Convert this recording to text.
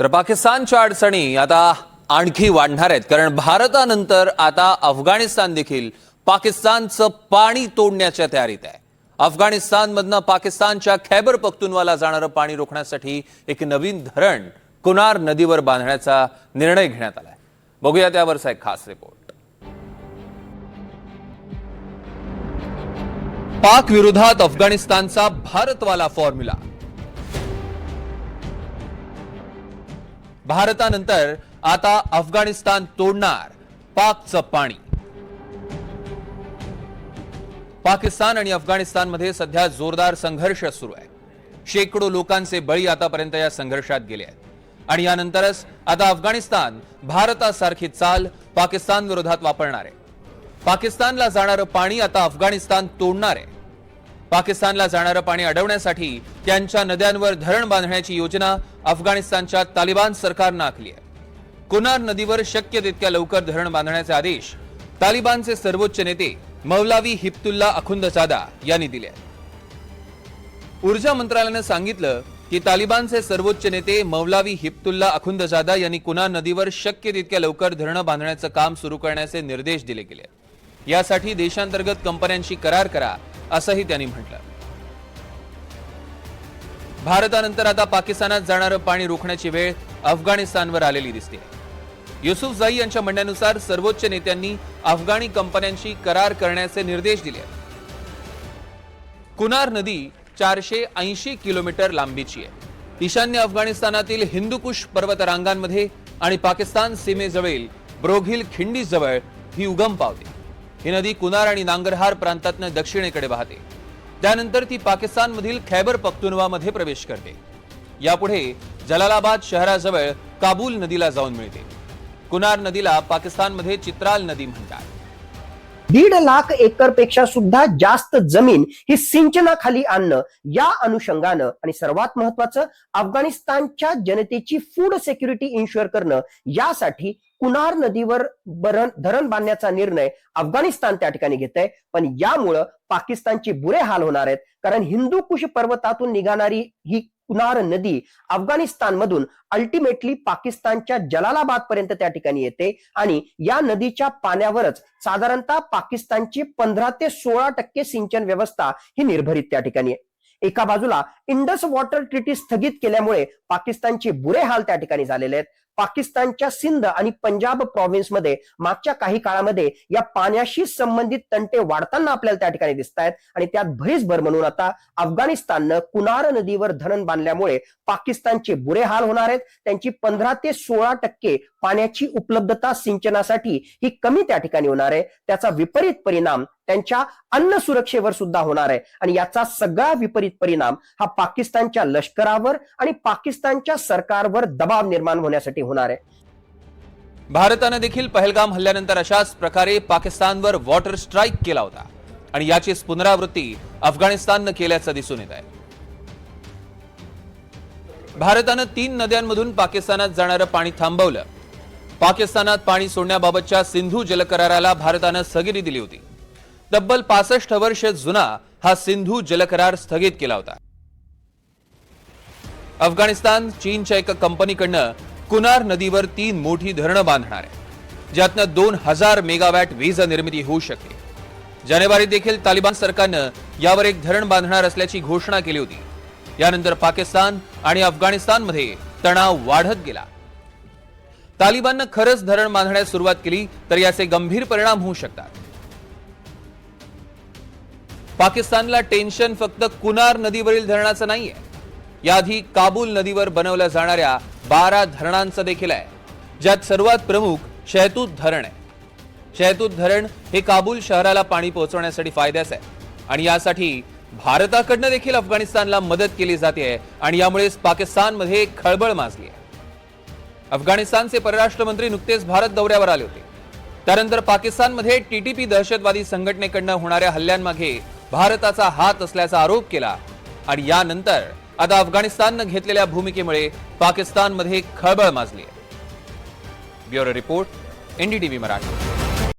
तर पाकिस्तानच्या अडचणी आता आणखी वाढणार आहेत. कारण भारतानंतर आता अफगाणिस्तान देखील पाकिस्तानचं पाणी तोडण्याच्या तयारीत आहे. अफगाणिस्तानमधनं पाकिस्तानच्या खैबर पख्तुनवाला जाणारं पाणी रोखण्यासाठी एक नवीन धरण कुनार नदीवर बांधण्याचा निर्णय घेण्यात आलाय. बघूया त्यावरचा एक खास रिपोर्ट. पाक विरोधात अफगाणिस्तानचा भारतवाला फॉर्म्युला. भारतानंतर आता अफगाणिस्तान तोडणार पाकचं पाणी. पाकिस्तान आणि अफगाणिस्तानमध्ये सध्या जोरदार संघर्ष सुरू आहे शेकडो लोकांचे बळी आतापर्यंत या संघर्षात गेले आहेत. आणि यानंतरच आता अफगाणिस्तान भारतासारखी चाल पाकिस्तान विरोधात वापरणार आहे. पाकिस्तानला जाणारं पाणी आता अफगाणिस्तान तोडणार आहे. पाकिस्तानला जाणारं पाणी अडवण्यासाठी त्यांच्या नद्यांवर धरण बांधण्याची योजना अफगाणिस्तानच्या तालिबान सरकारनं आखली आहे. कुनार नदीवर शक्य तितक्या लवकर धरण बांधण्याचे आदेश तालिबानचे सर्वोच्च नेते मौलावी हिप्तुल्ला अखुंदजादा यांनी दिले ऊर्जा मंत्रालयानं सांगितलं की तालिबानचे सर्वोच्च नेते मौलावी हिप्तुल्ला अखुंदजादा यांनी कुनार नदीवर शक्य तितक्या लवकर धरणं बांधण्याचं काम सुरू करण्याचे निर्देश दिले गेले यासाठी देशांतर्गत कंपन्यांशी करार करा असंही त्यांनी म्हटलं. भारतानंतर आता पाकिस्तानात जाणारं पाणी रोखण्याची वेळ अफगाणिस्तानवर आलेली दिसते. युसुफ जाई यांच्या म्हणण्यानुसार सर्वोच्च नेत्यांनी अफगाणी कंपन्यांशी करार करण्याचे निर्देश दिले कुनार नदी चारशे ऐंशी किलोमीटर लांबीची आहे. ईशान्य अफगाणिस्तानातील हिंदुकुश पर्वतरांगांमध्ये आणि पाकिस्तान सीमेजवळील ब्रोघिल खिंडीजवळ ही उगम पावते. ही नदी कुनार आणि नांगरहार प्रांतातनं दक्षिणेकडे वाहते. त्यानंतर ती पाकिस्तानमधील खैबर पख्तुनवामध्ये प्रवेश करते. यापुढे जलालाबाद शहराजवळ काबूल नदीला जाऊन मिळते. कुनार नदीला पाकिस्तानमध्ये चित्राल नदी म्हणतात. दीड लाख एकरपेक्षा सुद्धा जास्त जमीन ही सिंचनाखाली आणणं या अनुषंगानं आणि सर्वात महत्वाचं अफगाणिस्तानच्या जनतेची फूड सेक्युरिटी इन्शुअर करणं यासाठी कुनार नदीवर बरण धरण बांधण्याचा निर्णय अफगाणिस्तान त्या ठिकाणी घेत आहे पण यामुळं पाकिस्तानचे बुरे हाल होणार आहेत. कारण हिंदू कुश पर्वतातून निघणारी ही कुनार नदी अफगाणिस्तान मधून अल्टिमेटली पाकिस्तानच्या जलालाबाद पर्यंत त्या ठिकाणी येते आणि या नदीच्या पाण्यावरच साधारणतः पाकिस्तानची पंधरा ते सोळा टक्के सिंचन व्यवस्था ही निर्भरित त्या ठिकाणी आहे. एका बाजूला इंडस वॉटर ट्रिटी स्थगित केल्यामुळे पाकिस्तानचे बुरे हाल त्या ठिकाणी झालेले आहेत. पाकिस्तानच्या सिंध आणि पंजाब प्रॉव्हिन्समध्ये मागच्या काही काळामध्ये या पाण्याशी संबंधित तंटे वाढताना आपल्याला त्या ठिकाणी दिसत आहेत आणि त्यात भरीस भर म्हणून आता अफगाणिस्ताननं कुनार नदीवर धरण बांधल्यामुळे पाकिस्तानचे बुरे हाल होणार आहेत. त्यांची पंधरा ते सोळा टक्के पाण्याची उपलब्धता सिंचनासाठी ही कमी त्या ठिकाणी होणार आहे. त्याचा विपरीत परिणाम त्यांच्या अन्न सुरक्षेवर सुद्धा होणार आहे. आणि याचा सगळा विपरीत परिणाम हा पाकिस्तानच्या लष्करावर आणि पाकिस्तानच्या सरकारवर दबाव निर्माण होण्यासाठी होणार आहे. भारतानं देखील पहलगाम हल्ल्यानंतर अशाच प्रकारे पाकिस्तानवर वॉटर स्ट्राईक केला होता. आणि याचीच पुनरावृत्ती अफगाणिस्ताननं केल्याचं दिसून येत आहे. भारतानं तीन नद्यांमधून पाकिस्तानात जाणारं पाणी थांबवलं. पाकिस्तानात पाणी सोडण्याबाबतच्या सिंधू जलकराराला भारतानं स्थगिती दिली होती. तब्बल पासष्ट वर्ष जुना हा सिंधू जलकरार स्थगित केला होता. अफगाणिस्तान चीनच्या एका कंपनीकडनं कुनार नदीवर तीन मोठी धरणं बांधणार आहे ज्यातनं दोन हजार मेगावॅट वीज निर्मिती होऊ शकते. जानेवारीत देखील तालिबान सरकारनं यावर एक धरण बांधणार असल्याची घोषणा केली होती. यानंतर पाकिस्तान आणि अफगाणिस्तानमध्ये तणाव वाढत गेला. तालिबाननं खरंच धरण बांधण्यास सुरुवात केली तर याचे गंभीर परिणाम होऊ शकतात. पाकिस्तानला टेन्शन फक्त कुनार नदीवरील धरणाचं नाहीये. याआधी काबूल नदीवर बनवल्या जाणाऱ्या बारा धरणांचं देखील आहे ज्यात सर्वात प्रमुख शहतूत धरण आहे. शहतूत धरण हे काबूल शहराला पाणी पोहोचवण्यासाठी फायद्याचं आहे आणि यासाठी भारताकडनं देखील अफगाणिस्तानला मदत केली जाते आणि यामुळेच पाकिस्तानमध्ये खळबळ माजली आहे. अफगाणिस्तानचे परराष्ट्र मंत्री नुकतेच भारत दौऱ्यावर आले होते. त्यानंतर पाकिस्तानमध्ये टीटीपी दहशतवादी संघटनेकडनं होणाऱ्या हल्ल्यांमागे भारताचा हात असल्याचा आरोप केला आणि यानंतर आता अफगाणिस्ताननं घेतलेल्या भूमिकेमुळे पाकिस्तानमध्ये खळबळ माजली आहे. Bureau report NDTV Marathi.